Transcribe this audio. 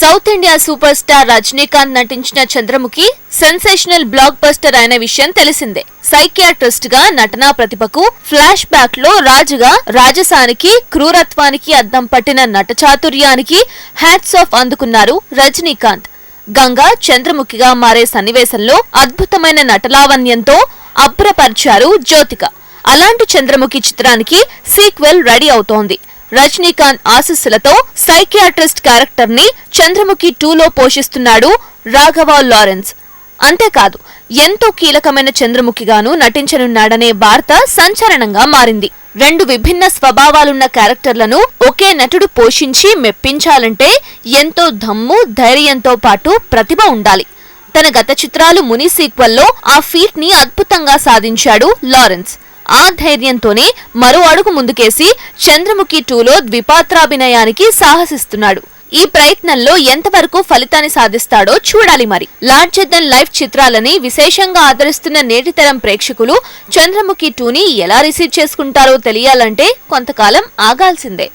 South India super star Rajinikanth నటించిన Chandramukhi sensational block buster అయిన విషయం తెలిసిందే. సైకియాట్రిస్ట్గా నటనా ప్రతిభకు ఫ్లాష్ బ్యాక్లో రాజుగా రాజసానికి క్రూరత్వానికి అద్దం పట్టిన నట చాతుర్యానికి హ్యాట్స్ ఆఫ్ అందుకున్నారు రజనీకాంత్. గంగా చంద్రముఖిగా మారే సన్నివేశంలో అద్భుతమైన నటలావణ్యంతో అభ్రపరిచారు జ్యోతిక. అలాంటి చంద్రముఖి చిత్రానికి సీక్వెల్ రెడీ అవుతోంది. రజనీకాంత్ ఆశస్సులతో సైకియాట్రిస్ట్ క్యారెక్టర్ని చంద్రముఖి టూలో పోషిస్తున్నాడు రాఘవ లారెన్స్. అంతేకాదు ఎంతో కీలకమైన చంద్రముఖిగాను నటించనున్నాడనే వార్త సంచలనంగా మారింది. రెండు విభిన్న స్వభావాలున్న క్యారెక్టర్లను ఒకే నటుడు పోషించి మెప్పించాలంటే ఎంతో దమ్ము ధైర్యంతో పాటు ప్రతిభ ఉండాలి. తన గత చిత్రాలు ముని సీక్వెల్లో ఆ ఫీట్ని అద్భుతంగా సాధించాడు లారెన్స్. ఆ ధైర్యంతోనే మరో అడుగు ముందుకేసి చంద్రముఖి టూలో ద్విపాత్రాభినయానికి సాహసిస్తున్నాడు. ఈ ప్రయత్నంలో ఎంతవరకు ఫలితాన్ని సాధిస్తాడో చూడాలి మరి. లార్జర్ లైఫ్ చిత్రాలని విశేషంగా ఆదరిస్తున్న నేటితరం ప్రేక్షకులు చంద్రముఖి టూని ఎలా రిసీవ్ చేసుకుంటారో తెలియాలంటే కొంతకాలం ఆగాల్సిందే.